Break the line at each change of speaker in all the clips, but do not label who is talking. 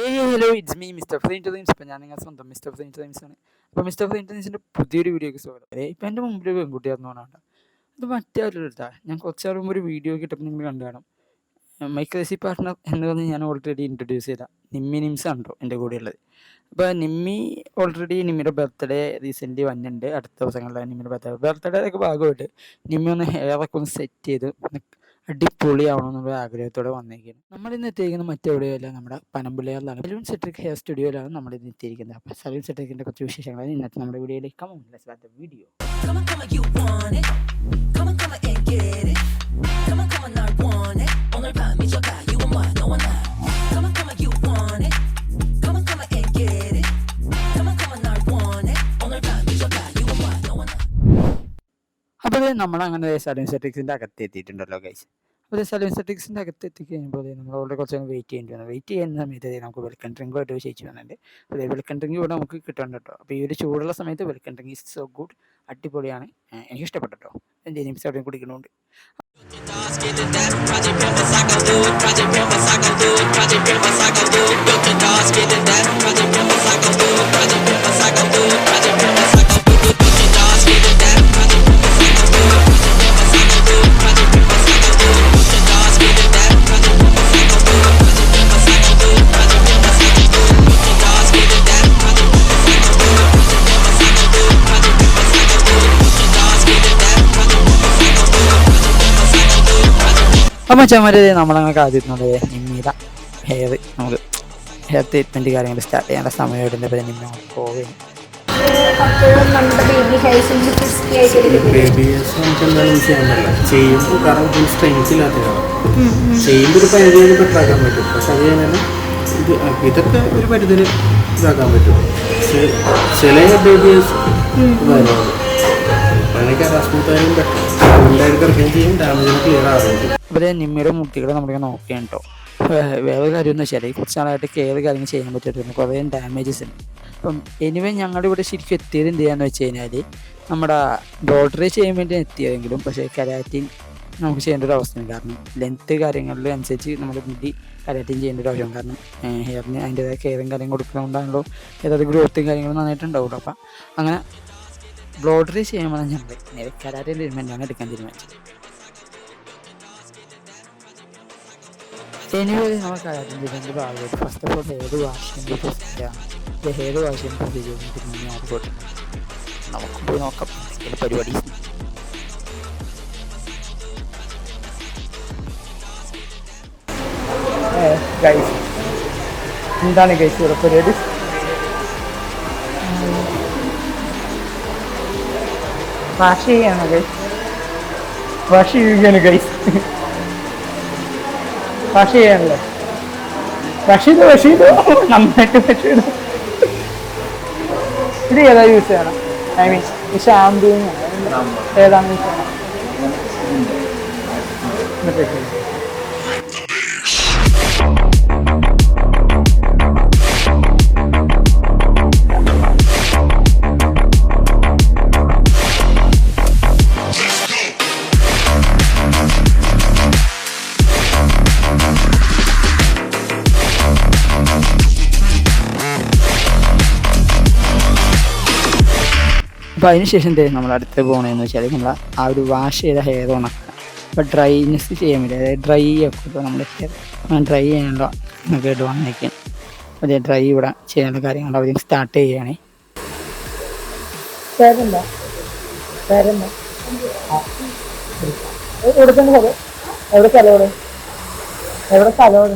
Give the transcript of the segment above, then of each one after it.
ഏ hello it's me mister ഫ്രെയിൻ times ഇപ്പം ഞാൻ നിങ്ങൾ സ്വന്തം മിസ്റ്റർ ഫ്രെയിൻ ടൈംസ് ആണ്. അപ്പോൾ മിസ്റ്റർ ഫ്രെയിൻ ടൈംസിന്റെ പുതിയൊരു വീഡിയോയ്ക്ക് സ്വാഗതം. അതെ ഇപ്പം എന്റെ മുമ്പിൽ ഒരു ഇത് മറ്റേ എടുത്താ ഞാൻ കുറച്ച് നാൾ മുമ്പ് ഒരു വീഡിയോ കിട്ടപ്പോൾ നിങ്ങൾ കണ്ടു കാണും. മൈക്രേസി പാർട്ട്ണർ എന്ന് പറഞ്ഞ് ഞാൻ ഓൾറെഡി ഇൻട്രൊഡ്യൂസ് ചെയ്ത നിമ്മി നിംസ് ആണല്ലോ എന്റെ കൂടെ ഉള്ളത് അപ്പോൾ നിമ്മി ഓൾറെഡി നിമ്മിയുടെ ബർത്ത്ഡേ റീസെന്റ് വന്നിട്ടുണ്ട്. അടുത്ത ദിവസങ്ങളിലാണ് നിമ്മിയുടെ ബർത്ത്ഡേ ബർത്ത്ഡേ ഒക്കെ ഭാഗമായിട്ട് നിമ്മി ഒന്ന് ഹെയറൊക്കെ ഒന്ന് സെറ്റ് ചെയ്ത് അടിപൊളിയാവണമെന്നുള്ള ആഗ്രഹത്തോടെ വന്നേക്കാണ് നമ്മൾ ഇന്ന് എത്തിയിരിക്കുന്നത് മറ്റെവിടെയല്ല നമ്മുടെ പനമ്പുള്ളിയാറിലാണ് സലൂൺ സെട്രിക് ഹെയർ സ്റ്റുഡിയോയിലാണ് നമ്മൾ ഇന്ന് എത്തിയിരിക്കുന്നത് അപ്പോൾ സലൂൺ സെട്രിക്കിൻ്റെ കുറച്ച് വിശേഷങ്ങളാണ് ഇന്നത്തെ നമ്മുടെ വീഡിയോയിലേക്ക്
come on let's start the video Come on, come on, you want it. Come on, come on and get it. Come on, come on, 날 want it. 오늘 밤 미쳐가, you
അപ്പോൾ നമ്മൾ അങ്ങനെ സലൂൺ അകത്ത് എത്തിയിട്ടുണ്ടല്ലോ ഗൈസ് അപ്പോൾ സലൂൺ അകത്ത് അകത്ത് എത്തിക്കഴിയുമ്പോൾ നമ്മൾ അവിടെ കുറച്ച് വെയിറ്റ് ചെയ്യേണ്ടി വന്നു. വെയിറ്റ് ചെയ്യുന്ന സമയത്ത് നമുക്ക് ഡ്രിങ്ക് ഒരു ചേച്ചി വന്നിട്ടുണ്ട്. അപ്പോൾ വെൽക്കം ഡ്രിങ്ക് ഇവിടെ നമുക്ക് കിട്ടുന്നുണ്ട് കേട്ടോ. അപ്പോൾ ഈ ഒരു ചൂടുള്ള സമയത്ത് welcome drink is so good അടിപൊളിയാണ്. എനിക്ക് ഇഷ്ടപ്പെട്ടു എന്റെ നിമിഷം അവിടെ കുടിക്കുന്നുണ്ട് അപ്പോൾ ചമ്മര് നമ്മളങ്ങനെ കാത്തിരുന്നത് നിമ്മീത ഹെയർ നമുക്ക് ഹെയർ ട്രീറ്റ്മെന്റ് കാര്യങ്ങൾ സ്റ്റാർട്ട് ചെയ്യേണ്ട സമയമായിട്ടുണ്ട് അപ്പോൾ നിമ്മ പോവുകയും
ചെയ്യുമ്പോൾ ചെയ്യുമ്പോൾ പരിധി വരെ ഇത് ഇതൊക്കെ ഒരു പരിധിയിൽ ഇതാക്കാൻ പറ്റും ചില ബേബിയേഴ്സ് അങ്ങനെയൊക്കെ അതിനൊക്കെ അറാസ്മത്തായാലും ബെറ്റർ ഉണ്ടായിട്ട്
നിമ്മിയുടെ മുട്ടികളെ നമ്മളിങ്ങനെ നോക്കുകയാണ് കേട്ടോ വേറെ കാര്യം എന്ന് വെച്ചാൽ കുറച്ച് നാളായിട്ട് കെയർ കാര്യങ്ങൾ ചെയ്യാൻ പറ്റിയിട്ടുണ്ട് കുറേ ഡാമേജസ് ഉണ്ട് അപ്പം എനിവേ ഞങ്ങളുടെ ഇവിടെ ശരിക്കും എത്തിയത് എന്ത് ചെയ്യാന്ന് വെച്ച് കഴിഞ്ഞാൽ നമ്മുടെ ബ്രോഡറി ചെയ്യാൻ വേണ്ടി എത്തിയതെങ്കിലും പക്ഷേ കരാറ്റിൻ നമുക്ക് ചെയ്യേണ്ട ഒരു അവസ്ഥയാണ് കാരണം ലെങ്ത്ത് കാര്യങ്ങളിൽ അനുസരിച്ച് നമ്മൾ മുടി കരാറ്റിൻ ചെയ്യേണ്ട ഒരു ആവശ്യമാണ് കാരണം ഹെയറിന് അതിന്റെതായ കെയറും കാര്യം കൊടുക്കുന്നതുകൊണ്ടാണല്ലോ ഏതായാലും ഗ്രോത്തും കാര്യങ്ങളും നന്നായിട്ടുണ്ടാവുള്ളൂ. അപ്പം അങ്ങനെ ബ്രോഡറി ചെയ്യുമ്പോൾ ഞങ്ങൾ നേരെ കരാറ്റിന്റെ ട്രീറ്റ്മെന്റാണ് എടുക്കാൻ തീരുമാനിച്ചത് എനിവേ നമുക്ക് അതിന്റെ ഭാഗമായിട്ട്. ഫസ്റ്റ് ഓഫ് ഓൾ ഹെയർ വാഷിന്റെ പ്രൊസീജിയറാണ് ഹെയർ വാഷിന്റെ പിന്നെ ആയിക്കോട്ടെ നമുക്ക് പോയി നോക്കാം. പരിപാടി. എന്താണ് കേസ് ഉറപ്പ് പരിപാടി? വാഷ് ചെയ്യണോ ഗൈസ് വാഷ് ചെയ്യുകയാണ് ഗൈസ് വാഷ് ചെയ്യാണല്ലേ വാഷ് ചെയ്തു വാഷ് ചെയ്തു? നന്നായിട്ട് വാഷ് ചെയ്തു. ഇത് ഏതാ യൂസ് ചെയ്യണം? ഐ മീൻ ഈ ഷാമ്പൂ ഏതാണ് യൂസ് ചെയ്യണം? അപ്പോൾ അതിനുശേഷം നമ്മൾ അടുത്ത് പോകണമെന്ന് വെച്ചാൽ നമ്മൾ ആ ഒരു വാഷ് ചെയ്ത ഹെയർ ഉണക്കുക. അപ്പോൾ ഡ്രൈനെസ് ചെയ്യാൻ വേണ്ടി അതായത് ഡ്രൈ ഒക്കെ ഇപ്പോൾ നമ്മൾ ഹെയർ ഡ്രൈ ചെയ്യാനുള്ള കേട്ട് അപ്പോൾ അതേ ഡ്രൈ ഇവിടെ ചെയ്യാനുള്ള കാര്യങ്ങൾ അവർ സ്റ്റാർട്ട് ചെയ്യുകയാണേ എവിടെ സ്ഥലം എവിടെ സ്ഥലം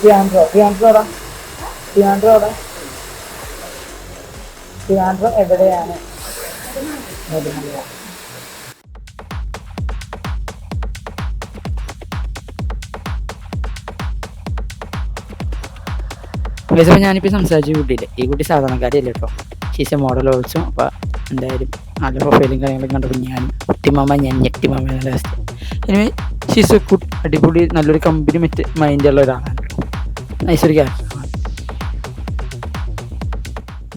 ഡിയാൻഡ്രോ ഡിയാൻഡ്രോ എവിടെ? ഡിയാൻഡ്രോ എവിടെയാണ്? നെടുമല. അപ്പോൾ ഞാനിപ്പോൾ സംസാരിച്ച കുട്ടിയില്ല? ഈ കുട്ടി സാധാരണക്കാരിയല്ല കേട്ടോ ഷീസ് മോഡൽ ഓൾസോ അപ്പോൾ എന്തായാലും നല്ല പ്രൊഫൈലും കാര്യങ്ങളൊക്കെ കണ്ടപ്പോൾ ഞാൻ കുട്ടിമാമ ഞാൻ ഞെട്ടിമാമ എന്നുള്ള അവസ്ഥ ഇനി ഷീസ് അടിപൊളി നല്ലൊരു കമ്പനി മറ്റ് മൈൻഡുള്ള ഒരാളാണ് നൈസ് ഒരു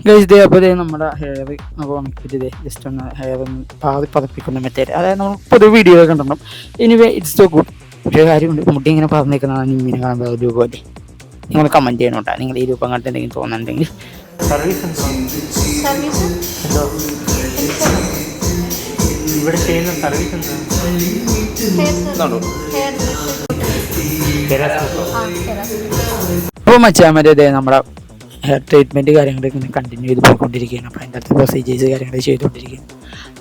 ഗൈസ് ഇതേ അപ്പോൾ ഇതേ നമ്മുടെ ഹെയർ അപ്പോൾ ഉണക്കിയിട്ട് ഇതേ ജസ്റ്റ് ഒന്ന് ഹെയർ ഒന്ന് പാതി പതപ്പിക്കുന്ന മെത്തേഡ് അതായത് നമ്മൾ പൊതുവെ വീഡിയോ കണ്ടിട്ടുണ്ടാവും. എനിവേ ഇറ്റ്സ് സോ ഗുഡ് പക്ഷേ കാര്യമുണ്ട്. മുടി ഇങ്ങനെ പറഞ്ഞേക്കുന്നതാണ് ഇങ്ങനെ കാണുമ്പോൾ ഒരു പോലെ നിങ്ങൾ കമന്റ് ചെയ്യണം കേട്ടോ നിങ്ങൾ ഈ രൂപം കണ്ടിട്ട് എന്തെങ്കിലും തോന്നുന്നുണ്ടെങ്കിൽ.
ഇവിടെ ചെയ്യുന്ന സർവീസ് എന്താ
അപ്പോൾ മച്ചാമരെ നമ്മുടെ ഹെയർ ട്രീറ്റ്മെന്റ് കാര്യങ്ങളൊക്കെ ഇങ്ങനെ കണ്ടിന്യൂ ചെയ്ത് പോയിക്കൊണ്ടിരിക്കുകയാണ്. അപ്പോൾ അതിന്റെ അടുത്ത് പ്രൊസീജിയേഴ്സ് കാര്യങ്ങൾ ചെയ്തുകൊണ്ടിരിക്കുകയാണ്.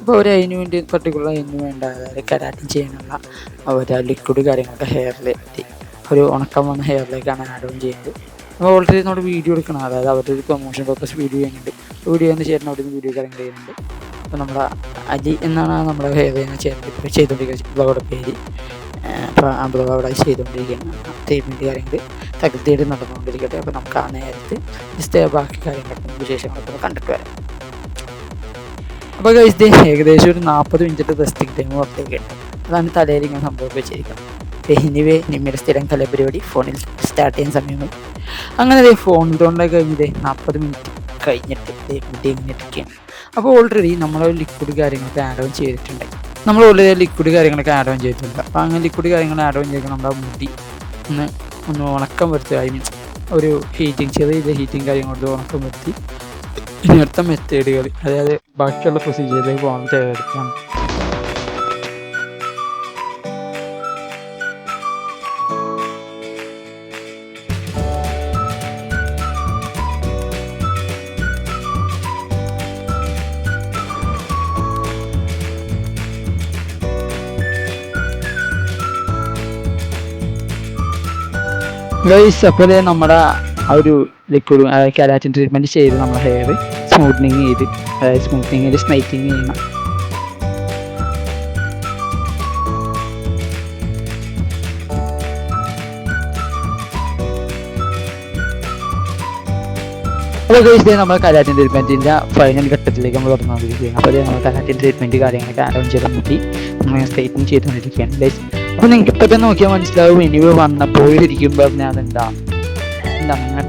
അപ്പോൾ അവർ അതിന് വേണ്ടി പർട്ടിക്കുലർ അതിന് വേണ്ട അതായത് കരാറ്റിൻ ചെയ്യാനുള്ള ഒരു ലിക്വിഡ് കാര്യങ്ങളൊക്കെ ഹെയറിൽ ഒരു ഉണക്കം വന്ന ഹെയറിലേക്കാണ് ആഡ് ഓൺ ചെയ്യുന്നത്. അപ്പോൾ ഓൾറെഡി നമ്മുടെ വീഡിയോ എടുക്കണം. അതായത് അവരുടെ ഒരു പ്രൊമോഷൻ പർപ്പസ് വീഡിയോ ചെയ്യുന്നുണ്ട്. വീഡിയോ എന്ന് ചേട്ടൻ അവിടെ നിന്ന് വീഡിയോ കാര്യങ്ങൾ ചെയ്യുന്നുണ്ട്. അപ്പോൾ നമ്മുടെ അലി എന്നാണ് നമ്മുടെ ചെയ്യുന്ന ചേട്ടൻ ഇപ്പോൾ ചെയ്തുകൊണ്ടിരിക്കുന്നത്. ബ്ലോഗ് പേര് അപ്പോൾ ആ ബ്ലോഗ് അവിടെ ചെയ്തുകൊണ്ടിരിക്കുകയാണ്. ട്രീറ്റ്മെന്റ് കാര്യങ്ങൾ തകൃതിയായിട്ട് നടന്നുകൊണ്ടിരിക്കട്ടെ അപ്പോൾ നമുക്ക് ആ നേരത്ത് ജസ്റ്റ് ബാക്കി കാര്യങ്ങളൊക്കെ വിശേഷങ്ങളൊക്കെ കണ്ടിട്ട് വരാം. അപ്പോൾ കഴിച്ച് ഏകദേശം ഒരു നാൽപ്പത് മിനിറ്റ് റെസ്റ്റിംഗ് ടൈം പുറത്തേക്ക്. അതാണ് തലയിൽ ഇങ്ങനെ സംഭവം വെച്ചിരിക്കുന്നത്. എനിവേ നിമ്മിയുടെ സ്ഥിരം കലപരിപാടി ഫോണിൽ സ്റ്റാർട്ട് ചെയ്യുന്ന സമയങ്ങൾ അങ്ങനെ അതേ ഫോൺ കൊണ്ടൊക്കെ കഴിഞ്ഞത് നാൽപ്പത് മിനിറ്റ് കഴിഞ്ഞിട്ട് കുട്ടി ഇങ്ങനെ ഇരിക്കുകയാണ്. അപ്പോൾ ഓൾറെഡി നമ്മൾ ലിക്വിഡ് കാര്യങ്ങളൊക്കെ ആഡ് ഓൺ ചെയ്തിട്ടുണ്ട്. നമ്മൾ ഓൾറെഡി ലിക്വിഡ് കാര്യങ്ങളൊക്കെ ആഡ് ഓൺ ചെയ്തിട്ടുണ്ട്. അപ്പോൾ അങ്ങനെ ലിക്വിഡ് കാര്യങ്ങൾ ആഡ് ഓൺ ചെയ്ത് നമ്മുടെ മുടി ഒന്ന് ഒന്ന് ഉണക്കം വരുത്തുക ഐ മീൻ ഒരു ഹീറ്റിംഗ് ചെറിയ ഹീറ്റിംഗ് കൊടുത്ത് ഉണക്കം വരുത്തി. ഇനി അടുത്ത മെത്തേഡുകൾ അതായത് ബാക്കിയുള്ള പ്രൊസീജിയറിലേക്ക് പോകാൻ തയ്യാറെടുക്കണം ഗൈസ് അപ്പോൾ നമ്മുടെ ആ ഒരു ലിക്വിഡ് കരാറ്റിൻ ട്രീറ്റ്മെന്റ് ചെയ്ത് നമ്മുടെ ഹെയർ സ്മൂത്തനിങ് ചെയ്ത് അതായത് സ്മൂത്തനിങ് ചെയ്ത് സ്നൈറ്റിങ് ചെയ്യണം. അപ്പോൾ ഗൈസ് നമ്മൾ കരാറ്റിൻ ട്രീറ്റ്മെന്റിന്റെ ഫൈനൽ ഘട്ടത്തിലേക്ക് നമ്മൾ കടന്നുകൊണ്ടിരിക്കുകയാണ് അപ്പോൾ നമ്മൾ കരാറ്റിൻ ട്രീറ്റ്മെന്റ് കാര്യങ്ങളൊക്കെ അറേഞ്ച് ചെയ്ത് മുട്ടി നമ്മൾ സ്ട്രൈറ്റിങ് ചെയ്തുകൊണ്ടിരിക്കുകയാണ്. ഗൈസ് അപ്പോൾ നിങ്ങൾക്ക് ഇപ്പൊ നോക്കിയാൽ മനസ്സിലാവും. ഇനി വന്നപ്പോയിരിക്കും പറഞ്ഞാൽ അതെന്താ?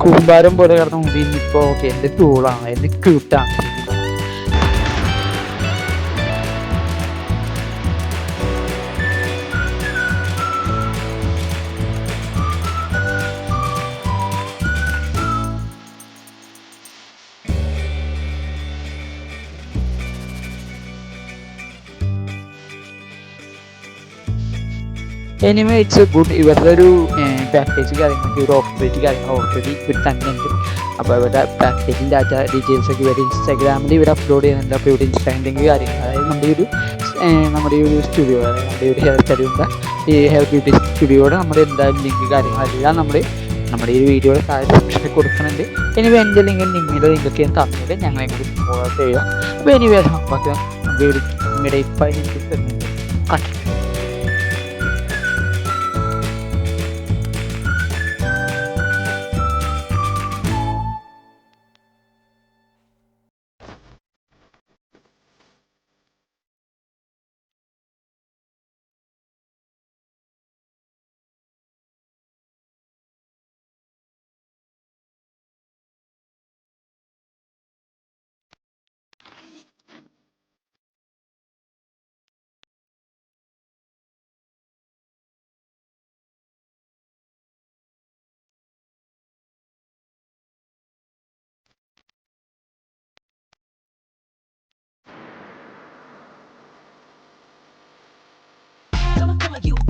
കൂമ്പാരം പോലെ കിടന്ന ഇനിയിപ്പോ എന്റെ ടൂളാണ് എന്റെ ക്യൂട്ടാണ് എനിവേ ഇറ്റ്സ് ഗുഡ് ഇവരുടെ ഒരു പാക്കേജ് കാര്യങ്ങളൊക്കെ ഒരു ഓപ്പറേറ്റ് കാര്യങ്ങൾ ഓൾറെഡി ഇവർ തന്നെയുണ്ട്. അപ്പോൾ ഇവരുടെ പാക്കേജിന്റെ ഡാറ്റ ഡീറ്റെയിൽസ് ഒക്കെ ഇവർ ഇൻസ്റ്റാഗ്രാമിൽ ഇവർ അപ്ലോഡ് ചെയ്യുന്നുണ്ട്. അപ്പോൾ ഇവിടെ ഇൻസ്റ്റാഗ്രാമിന്റെ കാര്യങ്ങൾ അതായത് നമ്മുടെ ഒരു നമ്മുടെ ഒരു സ്റ്റുഡിയോ നമ്മുടെ ഒരു ഹെയർ സ്റ്റഡിയുടെ ഈ ഹെയർ ബ്യൂട്ടി സ്റ്റുഡിയോയുടെ നമ്മുടെ എന്തായാലും ലിങ്ക് കാര്യങ്ങളെല്ലാം നമ്മൾ നമ്മുടെ ഈ വീഡിയോയുടെ താഴെ ഡിസ്ക്രിപ്ഷനിൽ കൊടുക്കുന്നുണ്ട്. എനിവേ എന്റെ ലിങ്ക് നിങ്ങളുടെ ലിങ്കൊക്കെ ഞാൻ തന്നിട്ട് ഞങ്ങളെ കൂടി ഫോളോ ചെയ്യുക. അപ്പോൾ എനിവേ നമുക്ക് നിങ്ങളുടെ ഇപ്പം എനിക്ക് തരുന്നുണ്ട്
you